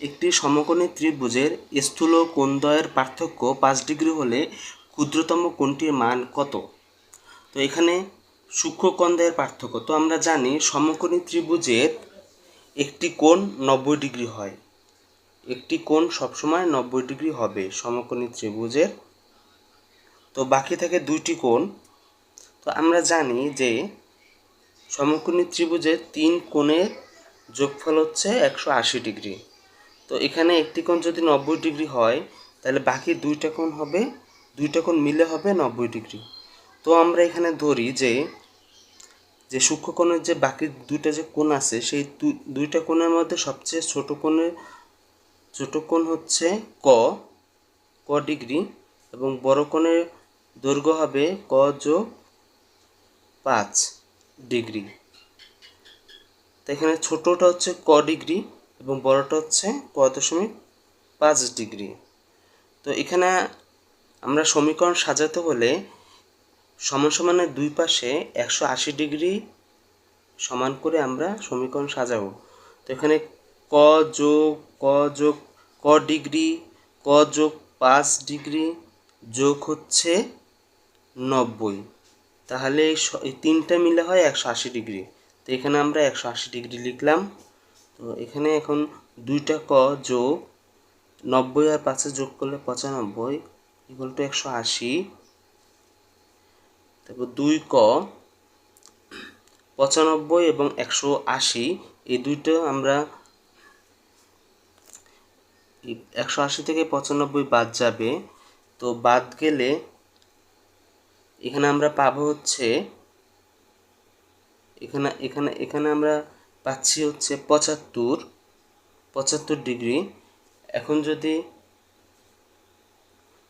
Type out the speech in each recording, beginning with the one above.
একটি সমকোণী ত্রিভুজের স্থূল কোণদ্বয়ের পার্থক্য পাঁচ ডিগ্রি হলে ক্ষুদ্রতম কোণটির মান কত? তো এখানে সূক্ষ্ম কোণদ্বয়ের পার্থক্য। তো আমরা জানি সমকোণী ত্রিভুজের একটি কোণ নব্বই ডিগ্রি হয়। একটি কোণ সবসময় নব্বই ডিগ্রি হবে সমকোণী ত্রিভুজের। তো বাকি থাকে দুইটি কোণ। তো আমরা জানি যে সমকোণী ত্রিভুজের তিন কোণের যোগফল হচ্ছে একশো আশি ডিগ্রি। তো এখানে একটি কোণ যদি নব্বই ডিগ্রি হয়, তাহলে বাকি দুইটা কোণ হবে, দুইটা কোণ মিলে হবে নব্বই ডিগ্রি। তো আমরা এখানে ধরি যে যে সূক্ষ্ম কোণের যে বাকি দুইটা যে কোণ আছে, সেই দুইটা কোণের মধ্যে সবচেয়ে ছোট কোণের, ছোট কোণ হচ্ছে ক ক ডিগ্রি এবং বড় কোণের দৈর্ঘ্য হবে ক যোগ পাঁচ ডিগ্রি। তো এখানে ছোটটা হচ্ছে ক ডিগ্রি এবং বড়টা হচ্ছে ক দশমিক পাঁচ ডিগ্রি। তো এখানে আমরা সমীকরণ সাজাতে হলে সমান সমানের দুই পাশে একশো আশি ডিগ্রি সমান করে আমরা সমীকরণ সাজাবো। তো এখানে ক যোগ ক যোগ, ক ডিগ্রি, ক যোগ পাঁচ ডিগ্রি যোগ হচ্ছে নব্বই। তাহলে এই তিনটা মিলে হয় একশো আশি ডিগ্রি। তো এখানে আমরা একশো আশি ডিগ্রি লিখলাম। তো এখানে এখন দুইটা ক যোগ নব্বই আর পাঁচে যোগ করলে পঁচানব্বই ইকুয়াল টু একশো আশি। তারপর দুই ক পঁচানব্বই এবং একশো আশি, এই দুইটা আমরা একশো আশি থেকে পঁচানব্বই বাদ যাবে। তো বাদ গেলে এখানে আমরা পাবো হচ্ছে, এখানে এখানে এখানে আমরা পাচ্ছি হচ্ছে পঁচাত্তর পঁচাত্তর ডিগ্রি এখন যদি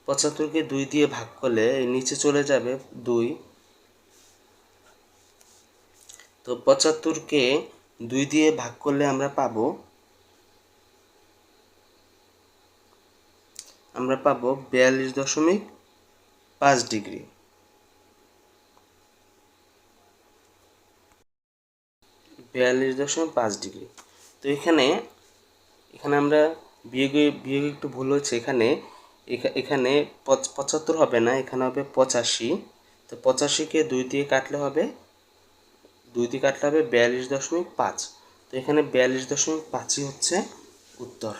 পঁচাত্তরকে দুই দিয়ে ভাগ করলে নিচে চলে যাবে দুই। তো পঁচাত্তরকে দুই দিয়ে ভাগ করলে আমরা পাবো আমরা পাবো বিয়াল্লিশ দশমিক পাঁচ ডিগ্রি বিয়াল্লিশ দশমিক পাঁচ ডিগ্রি। তো এখানে এখানে আমরা বিয়োগে বিয়োগে একটু ভুল হচ্ছে। এখানে, এখা- এখানে পঁচ- পঁচাত্তর হবে না, এখানে হবে পঁচাশি। তো পঁচাশিকে দুই দিয়ে কাটলে হবে, দুই দিয়ে কাটলে হবে বিয়াল্লিশ দশমিক পাঁচ। তো এখানে বিয়াল্লিশ দশমিক পাঁচই হচ্ছে উত্তর।